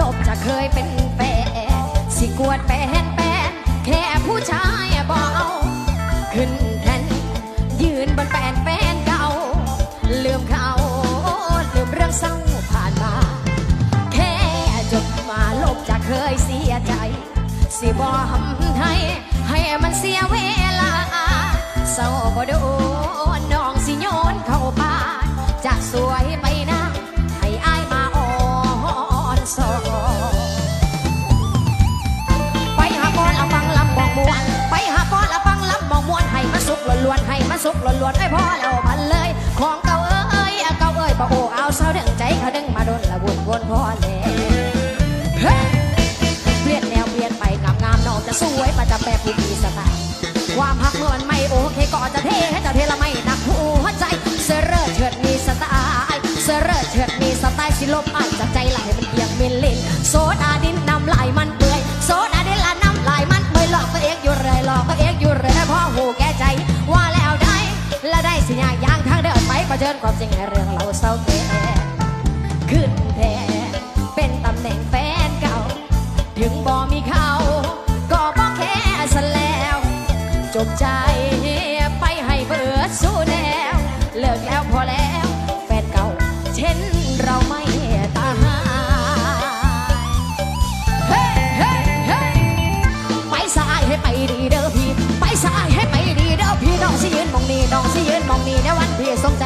ลบจะเคยเป็นแฟนสิกวดแฟนแฟนแค่ผู้ชายบอกเอา ขึ้นแทนยืนบนแฟนแฟนเก่า ลืมเขาลืมเรื่องเศร้าผ่านมา แค่จบมาลบจะเคยเสียใจ สิบอกให้ สุกล้วนๆไอ้พ่อแล้วพันเลย ของเก่าเอ้ยเก่าเอ้ยบ่โอ้เอาเศร้าเดึงใจเขาดึงมาโดนละวนวนพ่อแล้วเฮ้ยเปลี่ยนแนวเปลี่ยนไปงามงามน้องจะสวยประจำแบบผู้มีสไตล์ความพักเมื่อมันไม่โอเคก็จะเทให้เจ้าเทละไม่หนักหัวใจเสอเรอเฉิดมีสไตล์เสอเรอเฉิดมีสไตล์สิลบอายจากใจไหลมันเอียงมินลินโซดาดิน เชิญความจริงในเรื่องเราเศร้าแทนขึ้นแทนเป็นตำแหน่งแฟนเก่า ถึงบอมีเขา ก็บ่แค่สแล้ว จบใจไปให้เบื่อสู้แล้วเลิกแล้วพอแล้ว แฟนเก่า เช่นเราไม่ตายไปสายให้ไปดีเด้อพี่ ไปสายให้ไปดีเด้อพี่น้องสิยืนมองนี่น้องสิยืนมองนี่ในวันพี่สมใจ